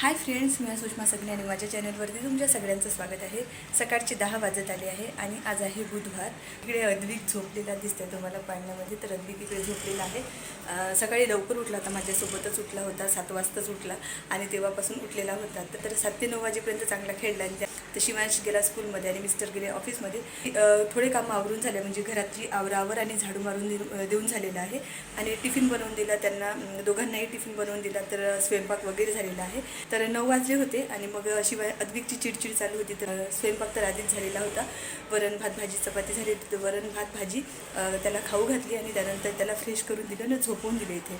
Hi friends मी सुषमा सगळे आणि माझ्या चॅनलवरती तुमच्या सगळ्यांचं स्वागत आहे. सकाळचे दहा वाजत आले आहे आणि आज आहे बुधवार. इकडे अद्विक झोपलेला दिसतोय तुम्हाला पाळण्यामध्ये तर अद्विक इकडे झोपलेला आहे. सकाळी लवकर उठला होता माझ्यासोबतच उठला होता सात वाजताच उठला आणि तेव्हापासून उठलेला होता. तर तर सात ते नऊ वाजेपर्यंत चांगला खेळला आणि त्या तर शिवांश गेला स्कूलमध्ये आणि मिस्टर गेले ऑफिसमध्ये थोडे कामं आवरून झाले म्हणजे घरातली आवरावर आणि झाडू मारून देऊन झालेलं आहे. आणि टिफिन बनवून दिला त्यांना दोघांनाही टिफिन बनवून दिला तर स्वयंपाक वगैरे झालेला आहे. तर नऊ वाजले होते आणि मग शिवाय अद्विकची चिडचिड चालू होती तर स्वयंपाक तर आधीच झालेला होता. वरण भात भाजी चपाती झाली होती तर वरण भात भाजी त्याला खाऊ घातली आणि त्यानंतर त्याला फ्रेश करून दिलं आणि झोपवून दिले इथे.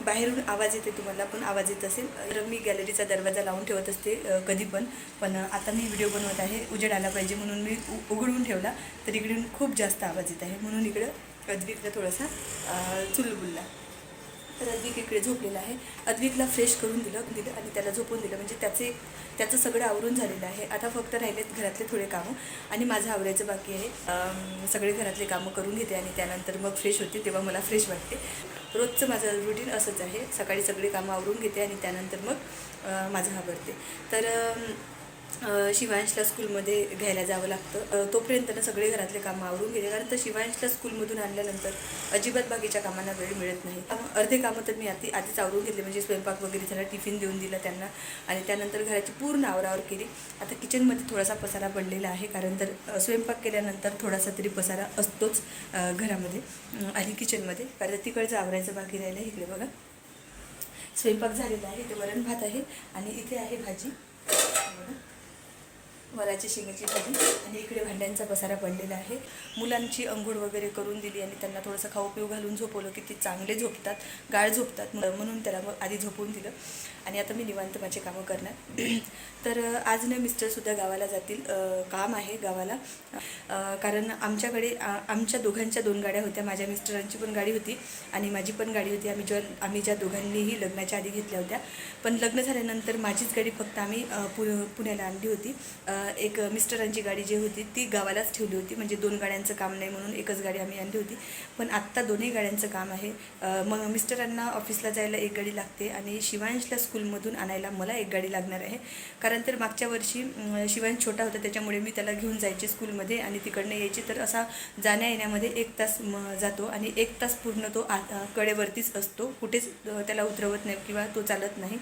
बाहेरून आवाज येते तुम्हाला पण आवाज येत असेल. तर मी गॅलरीचा दरवाजा लावून ठेवत असते कधी पण. पण आता मी व्हिडिओ बनवत आहे उजेड आला पाहिजे म्हणून मी उ- उघडून ठेवला तर इकडून खूप जास्त आवाज येत आहे. म्हणून इकडं अद्विकला थोडासा चुलबुलला. तर अद्विक इकडे झोपलेला आहे. अद्विकला फ्रेश करून दिलं दिलं आणि त्याला झोपून दिलं. म्हणजे त्याचे त्याचं सगळं आवरून झालेलं आहे. आता फक्त राहिलेत घरातले थोडे कामं आणि माझं आवरायचं बाकी आहे. सगळे घरातले कामं करून घेते आणि त्यानंतर मग फ्रेश होते तेव्हा मला फ्रेश वाटते. रोजचं माझं रुटीन असंच आहे. सकाळी सगळे कामं आवरून घेते आणि त्यानंतर मग माझं आवरते. तर शिवांशला स्कूलमध्ये घ्यायला जावं लागतं. तोपर्यंत ना सगळे घरातले कामं आवरून गेले कारण तर शिवांशला स्कूलमधून आणल्यानंतर अजिबात बाकीच्या कामांना वेळ मिळत नाही. अर्धे कामं तर मी आधी आधीच आवरून घेतले. म्हणजे स्वयंपाक वगैरे झाला टिफिन देऊन दिला त्यांना. आणि त्यानंतर घराची पूर्ण आवरावर केली. आता किचनमध्ये थोडासा पसारा पडलेला आहे. कारण तर स्वयंपाक केल्यानंतर थोडासा तरी पसारा असतोच घरामध्ये आणि किचनमध्ये. कारण तिकडचं आवरायचं बाकी राहिलं आहे इकडे बघा. स्वयंपाक झालेला आहे. इथे वरण भात आहे आणि इथे आहे भाजी. बघा. वराची शेंगाची भाजी आणि इकडे भांड्यांचा पसारा पडलेला आहे. मुलांची अंघोळ वगैरे करून दिली आणि त्यांना थोडंसं खाऊ पिऊ घालून झोपवलं की ते चांगले झोपतात गाळ झोपतात म्हणून त्याला मग आधी झोपून दिलं. आणि आता मी निवांत माझे कामं करणार. तर आज ना मिस्टरसुद्धा गावाला जातील. काम आहे गावाला. कारण आमच्याकडे आ- आमच्या दोघांच्या दोन गाड्या होत्या. माझ्या मिस्टरांची पण गाडी होती आणि माझी पण गाडी होती. आम्ही ज्या आम्ही ज्या दोघांनीही लग्नाच्या आधी घेतल्या होत्या. पण लग्न झाल्यानंतर माझीच गाडी फक्त आम्ही पु पुण्याला आणली होती. एक मिस्टरांची गाडी जी होती ती गावालाच ठेवली होती. म्हणजे दोन गाड्यांचं काम नाही म्हणून एकच गाडी आम्ही आणली होती. पण आत्ता दोन्ही गाड्यांचं काम आहे. मग मिस्टरांना ऑफिसला जायला एक गाडी लागते आणि शिवांशला स्कूलमधून आणायला मला एक गाडी लागणार आहे. कारण तर मागच्या वर्षी शिवांश छोटा होता त्याच्यामुळे मी त्याला घेऊन जायचे स्कूलमध्ये आणि तिकडनं यायचे. तर असा जाण्या येण्यामध्ये एक तास म, जातो आणि एक तास पूर्ण तो आ कडेवरतीच असतो. कुठेच त्याला उतरवत नाही किंवा तो चालत नाही.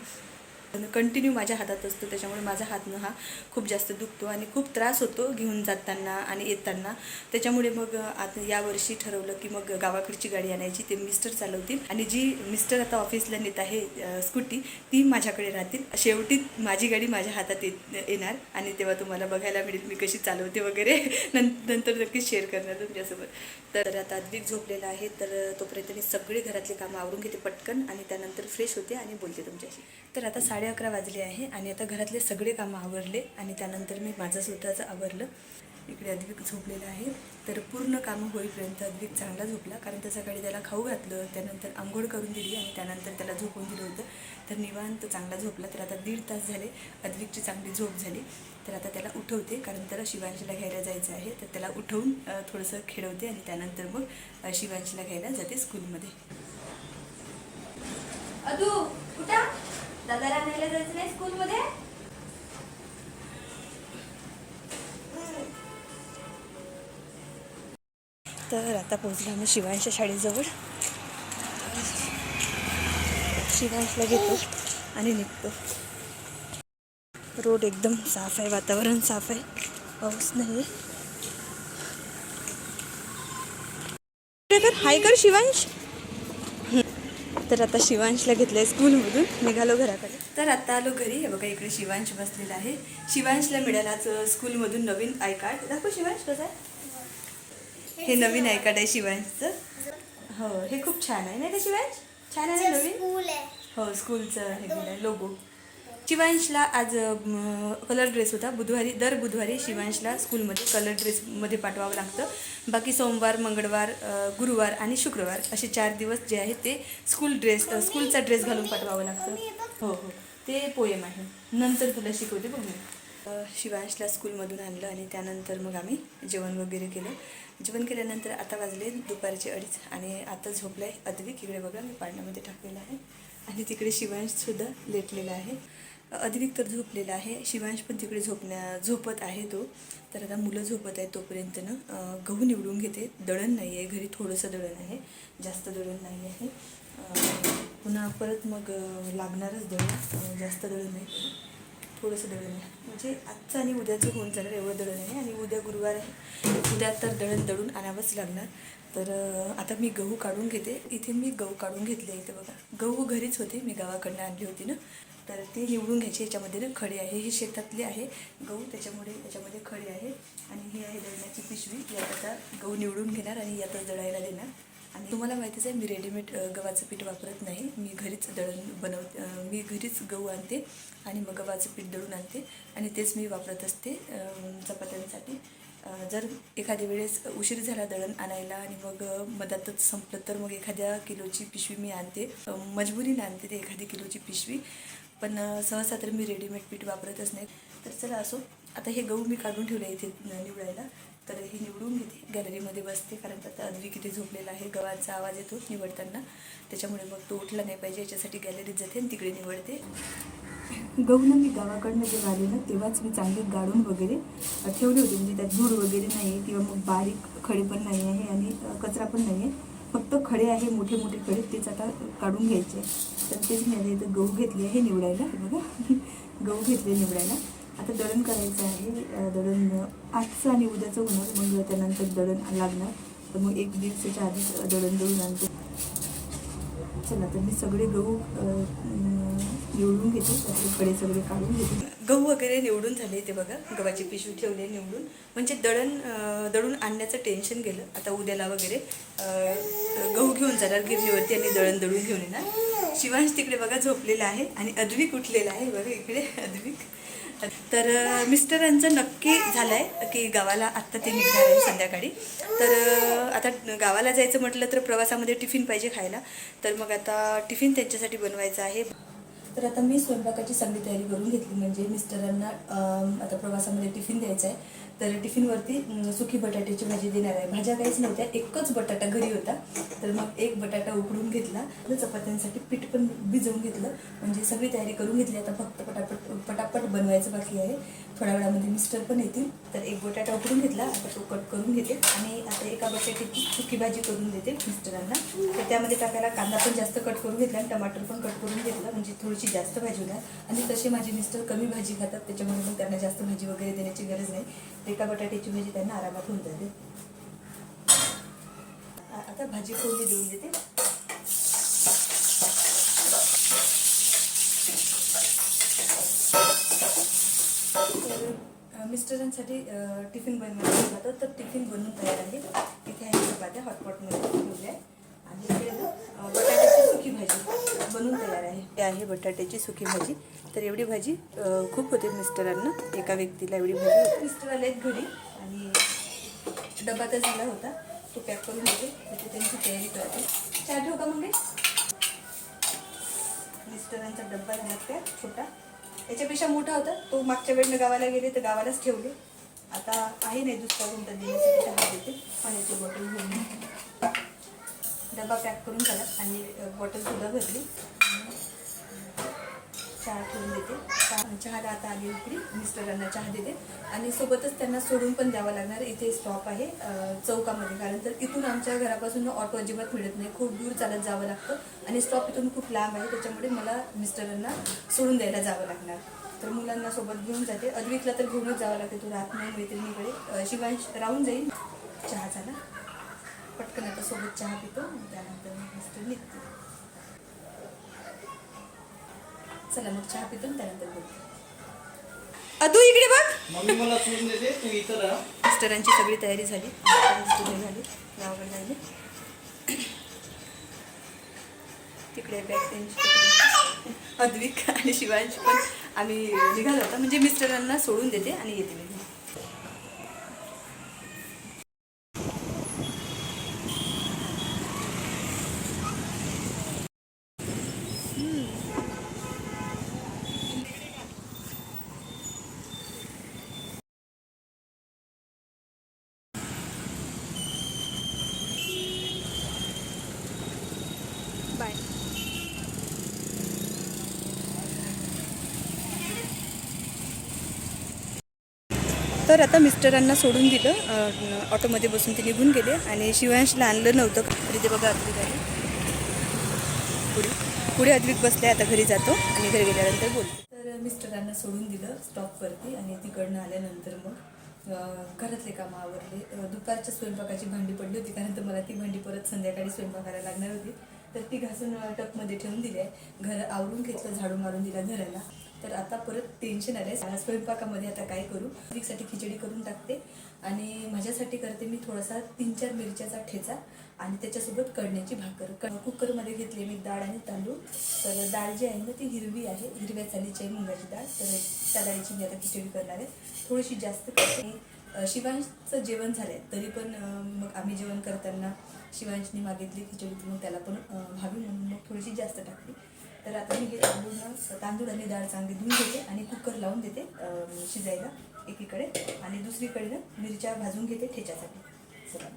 कंटिन्यू माझ्या हातात असतो त्याच्यामुळे माझा हातनं हा खूप जास्त दुखतो आणि खूप त्रास होतो घेऊन जाताना आणि येताना. त्याच्यामुळे मग आता यावर्षी ठरवलं की मग गावाकडची गाडी आणायची ते मिस्टर चालवतील. आणि जी मिस्टर आता ऑफिसला नेत आहे स्कूटी ती माझ्याकडे राहतील. शेवटी माझी गाडी माझ्या हातात येत येणार आणि तेव्हा तुम्हाला बघायला मिळेल मी कशी चालवते वगैरे. नंतर नक्कीच शेअर करणार तुमच्यासोबत तर आता अद्विक झोपलेला आहे तर तोपर्यंत मी सगळे घरातले कामं आवरून घेते पटकन आणि त्यानंतर फ्रेश होते आणि बोलते तुमच्याशी. तर आता साडे अकरा वाजले आहे आणि आता घरातले सगळे कामं आवरले आणि त्यानंतर मी माझं स्वतःचं आवरलं. इकडे अद्विक झोपलेला आहे. तर पूर्ण कामं होईपर्यंत अद्विक चांगला झोपला. कारण त्या सकाळी त्याला खाऊ घातलं त्यानंतर आंघोळ करून दिली आणि त्यानंतर त्याला झोपून दिलं होतं. तर निवांत चांगला झोपला. तर आता दीड तास झाले अद्विकची चांगली झोप झाली. तर आता त्याला उठवते. कारण त्याला शिवांशीला घ्यायला जायचं आहे. तर त्याला उठवून थोडंसं खेळवते आणि त्यानंतर मग शिवांशीला घ्यायला जाते स्कूलमध्ये अदू दादाला आणायला जायचं नाही स्कूल मध्ये तर आता पोहोचलो आम्ही शिवांशच्या शाळेजवळ. शिवांशला घेतो आणि निघतो. रोड एकदम साफ आहे वातावरण साफ आहे. पाऊस नाही. आहे तर हाय कर शिवांश. तर आता शिवांशला घेतलंय स्कूलमधून. निघालो घराकडे. तर आता आलो घरी. हे बघा इकडे शिवांश बसलेला आहे. शिवांशला मिळालं आज स्कूलमधून नवीन आय कार्ड. दाखव शिवांश कसं आहे? हे नवीन आय कार्ड आहे शिवांशचं. हो हे खूप छान आहे नाही का शिवांश? छान आहे नवीन? हो स्कूलचं हे लोगो शिवांशला आज कलर ड्रेस होता. बुधवारी दर बुधवारी शिवांशला स्कूलमध्ये कलर ड्रेसमध्ये पाठवावं लागतं. बाकी सोमवार मंगळवार गुरुवार आणि शुक्रवार असे चार दिवस जे आहेत ते स्कूल ड्रेस स्कूलचा ड्रेस घालून पाठवावं लागतं. हो हो. ते पोएम आहे. नंतर तुला शिकवते बघ. मी शिवांशला स्कूलमधून आणलं आणि त्यानंतर मग आम्ही जेवण वगैरे केलं. जेवण केल्यानंतर आता वाजले दुपारचे अडीच आणि आता झोपलं आहे अद्विक. इकडे बघा मी पाळण्यामध्ये टाकलेलं आहे. आणि तिकडे शिवांशसुद्धा लेटलेला आहे. अद्विक तर झोपलेला आहे. शिवांश पण तिकडे झोपण्या झोपत आहे तो. तर आता मुलं झोपत आहेत तोपर्यंत ना गहू निवडून घेते. दळण नाही आहे. घरी थोडंसं दळण आहे. जास्त दळण नाही आहे. पुन्हा परत मग लागणारच दळण. जास्त दळण नाही थोडंसं दळण आहे. म्हणजे आजचं आणि उद्याचं होऊन जाणार एवढं दळण आहे. आणि उद्या गुरुवार आहे. उद्या तर दळण दळून आणावंच लागणार. तर आता मी गहू काढून घेते. इथे मी गहू काढून घेतले इथे बघा. गहू घरीच होते. मी गावाकडनं आणली होती ना. तर ते निवडून घ्यायचे याच्यामध्ये खडे आहे. हे शेतातले आहे गहू त्याच्यामुळे याच्यामध्ये खडे आहे. आणि ही आहे दळण्याची पिशवी. यात आता गहू निवडून घेणार आणि यातच दळायला देणार. आणि तुम्हाला माहितीच आहे मी रेडीमेड गव्हाचं पीठ वापरत नाही. मी घरीच दळण बनवते मी घरीच गहू आणते आणि मग गव्हाचं पीठ दळून आणते. आणि तेच मी वापरत असते चपात्यांसाठी. जर एखाद्या वेळेस उशीर झाला दळण आणायला आणि मग मधातच संपलं तर मग एखाद्या किलोची पिशवी मी आणते. मजबुरीने आणते ते एखादी किलोची पिशवी. पण सहसा तर मी रेडीमेड पीठ वापरतच नाही. तर चला असो आता हे गहू मी काढून ठेवले इथे निवडायला. तर हे निवडून घेते. गॅलरीमध्ये बसते कारण आता अद्विक किती झोपलेला आहे गव्हाचा आवाज येतो निवडताना. त्याच्यामुळे मग तो उठला नाही पाहिजे याच्यासाठी गॅलरीत जाते आणि तिकडे निवडते. गहूनं मी गावाकडनं जेव्हा आले ना तेव्हाच मी चांगले गाडून वगैरे ठेवले होते. म्हणजे त्यात धूळ वगैरे नाही आहे किंवा मग बारीक खडे पण नाही आहे आणि कचरा पण नाही आहे फक्त खडे आहे मोठे मोठे खडे तेच आता काढून घ्यायचे. तर तेच मी आता इथं गहू घेतले आहे निवडायला. बघा. गहू घेतले निवडायला. आता दळण करायचं आहे. दळण आजचं आणि उद्याचं होणार. मग त्यानंतर दळण लागणार. तर मग एक दिवसाच्या आधीच दळण दळून आणतो. चला तर मी सगळे गहू निवडून घेते. त्यातले सगळे काढून घेते. गहू वगैरे निवडून झाले ते बघा. गव्हाची पिशवी ठेवली निवडून. म्हणजे दळण दळून आणण्याचं टेन्शन गेलं. आता उद्याला वगैरे गहू घेऊन जाणार गिरणीवरती आणि दळण दळून घेऊन येणार. शिवांश तिकडे बघा झोपलेला आहे आणि अद्विक उठलेला आहे. बघा इकडे अद्विक. तर मिस्टरांचं नक्की झालं आहे की गावाला आत्ता ते निघणार आहे संध्याकाळी. तर आता गावाला जायचं म्हटलं तर प्रवासामध्ये टिफिन पाहिजे खायला. तर मग आता टिफिन त्यांच्यासाठी बनवायचं आहे. तर आता मी स्वयंपाकाची सगळी तयारी करून घेतली. म्हणजे मिस्टरांना आता प्रवासामध्ये टिफिन द्यायचं आहे. तर टिफिनवरती सुखी सुकी बटाट्याची भाजी देणार आहे. भाज्या काहीच नव्हत्या एकच बटाटा घरी होता. तर मग एक बटाटा उकडून घेतला तर चपात्यांसाठी पीठ पण भिजवून घेतलं. म्हणजे सगळी तयारी करून घेतली. आता फक्त पटापट पटापट बनवायचं बाकी आहे. थोड्या वेळामध्ये मिस्टर पण येतील. तर एक बटाटा उकडून घेतला. आता तो कट करून घेते. आणि आता एका बटाट्याची सुकी भाजी करून देते मिस्टरांना. तर त्यामध्ये टाकायला कांदा पण जास्त कट करून घेतला आणि टमाटर पण कट करून घेतला. म्हणजे थोडीशी जास्त भाजी होणार. आणि तसे माझे मिस्टर कमी भाजी खातात त्याच्यामुळे मग त्यांना जास्त भाजी वगैरे देण्याची गरज नाही. तर एका बटाट्याची भाजी त्यांना आरामात होऊन जाते. आता भाजी फोडणी देऊन देते. तर मिस्टरांसाठी टिफिन बनवायचं जातं तर टिफिन बनवून तयार आहे. इथे आहे चपात्या हॉटपॉटमध्ये ठेवल्या आहे आणि बटाटे सुकी भाजी बनवून तयार आहे. हे आहे बटाट्याची सुकी भाजी. तर एवढी भाजी खूप होते मिस्टरांना. एका व्यक्तीला एवढी भाजी होते. मिस्टर आले आहेत घरी आणि डबा तर झाला होता. तो पॅक करून देते. तिथे त्यांची तयारी करते. चहा ठेवू का मग? मिस्टरांचा डब्बा झाला त्या छोटा. याच्यापेक्षा मोठा होता. तो मागच्या वेळेनं गावाला गेले तर गावालाच ठेवले. आता आहे नाही दुसरा कोणता देण्यासाठी चहा देते. पाण्याची बॉटल घेऊन डबा पॅक करून झाला आणि बॉटलसुद्धा भरली. चहा ठेवून देते. चहा चहाला आता आली उकडी मिस्टरांना चहा देते. आणि सोबतच त्यांना सोडून पण द्यावं लागणार. इथे स्टॉप आहे चौकामध्ये. कारण तर इथून आमच्या घरापासून ऑटो अजिबात मिळत नाही. खूप दूर चालत जावं लागतं. आणि स्टॉप इथून खूप लांब आहे. त्याच्यामुळे मला मिस्टरांना सोडून द्यायला जावं लागणार. तर मुलांना सोबत घेऊन जाते. अद्विकला तर घेऊनच जावं लागते. तो राहत नाही मैत्रिणीकडे शिवाय राहून जाईल. चहा झाला. पटकन आता सोबत चहा पितो आणि त्यानंतर मग मिस्टर निघते. चला मग चहा पितो आणि त्यानंतर बोलतो. अदू इकडे बघ. मम्मी मला सोडून देते तू इथं राहा. मिस्टरांची सगळी तयारी झाली. मिस्टर झाली. गावाकडे झाली तिकडे बॅग त्यांची. अद्विक आणि शिवांश पण आम्ही निघालो होता म्हणजे मिस्टरांना सोडून देते आणि येते मी. तर आता मिस्टरांना सोडून दिलं. ऑटोमध्ये बसून ते निघून गेले आणि शिवांशला आणलं नव्हतं. तरी ते बघा अद्विक आहे पुढे. पुढे अद्विक बसले आता घरी जातो आणि घरी गेल्यानंतर बोलतो. तर मिस्टरांना सोडून दिलं स्टॉपवरती आणि तिकडनं आल्यानंतर मग घरातले कामं आवरले. दुपारच्या स्वयंपाकाची भांडी पडली होती कारण तर मला ती भांडी परत संध्याकाळी स्वयंपाकाला लागणार होती. तर ती घासून टपमध्ये ठेवून दिली आहे. घर आवरून घेतलं झाडू मारून दिला घराला. तर आता परत टेन्शन आलं आहे स्वयंपाकामध्ये आता काय करू? साठी खिचडी करून टाकते. आणि माझ्यासाठी करते मी थोडासा तीन चार मिरच्याचा ठेचा आणि त्याच्यासोबत कढण्याची भाकर. क- कुकरमध्ये घेतली मी डाळ आणि तांदूळ. तर डाळ जी आहे ना ती हिरवी आहे. हिरव्या चालीची आहे मुगाची डाळ. तर त्या डाळीची मी आता खिचडी करणार आहे. थोडीशी जास्त करते. शिवांशचं जेवण झालं आहे तरी पण मग आम्ही जेवण करताना शिवांशने मागितली खिचडी तर मग त्याला पण भावी म्हणून मग थोडीशी जास्त टाकली. तर आता मी हे तांदूळ तांदूळ आणि डाळ चांगली धुवून घेते आणि कुकर लावून देते शिजायला एकीकडे. आणि दुसरीकडे ना मिरच्या भाजून घेते ठेच्यासाठी. चला.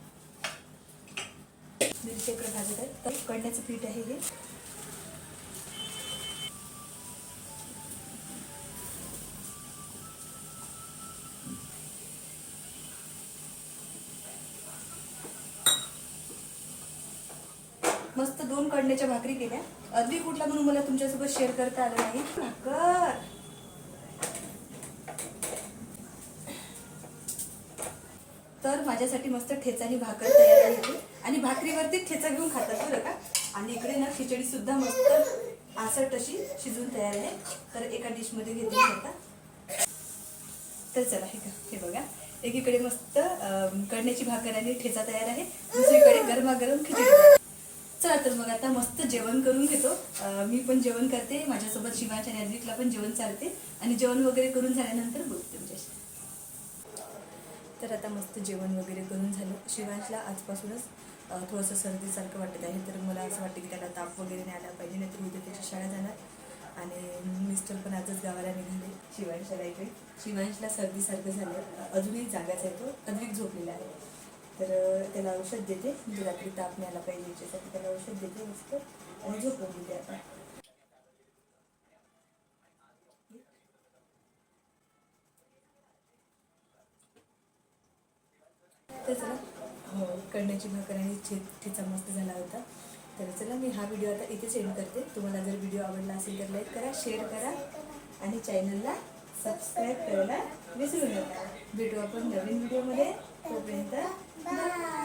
मिरच्या इकडे भाजत आहे. तर कढण्याचं पीठ आहे हे. मस्त दोन कडण्याच्या भाकरी केल्या. अगदी कुठला म्हणून मला तुमच्यासोबत शेअर करता आलं नाही. कर तर माझ्यासाठी मस्त ठेचानी भाकर तयार आहे आणि भाकरीवरती ठेचा घेऊन खातात बरं का? आणि इकडे ना खिचडी सुद्धा मस्त आसट अशी शिजून तयार आहे. तर एका डिशमध्ये घेतली जातात तर चला हे हे बघा. एकीकडे मस्त कडण्याची भाकर आणि ठेचा तयार आहे. दुसरीकडे गरमागरम खिचडी. चला तर मग आता मस्त जेवण करून घेतो. मी पण जेवण करते माझ्यासोबत शिवाच्या आणि पण जेवण चालते. आणि जेवण वगैरे करून झाल्यानंतर बोलते तुमच्याशी. तर आता मस्त जेवण वगैरे करून झालं. शिवांशला आजपासूनच थोडंसं सर्दीसारखं वाटत आहे. तर मला असं वाटतं की त्याला ताप वगैरे नाही आला पाहिजे नाही तर उद्या त्याची शाळा जाणार. आणि मिस्टर पण आजच गावाला निघाले शिवांशला इकडे शिवांशला सर्दीसारखं झालं. अजूनही जागाच आहे तो. अद्विक झोपलेला आहे. तर त्याला औषध देते. म्हणजे रात्री ताप न्यायला पाहिजे याच्यासाठी त्याला औषध देते मस्त. आणि झोपून देते आता. तर चला हो कळण्याची भाकर आणि छे ठेचा मस्त झाला होता. तर चला मी हा व्हिडिओ आता इथे सेंड करते. तुम्हाला जर व्हिडिओ आवडला असेल तर लाईक करा शेअर करा आणि चॅनलला सबस्क्राईब करायला विसरू नका. भेटू आपण नवीन व्हिडिओमध्ये तोपर्यंत Bye.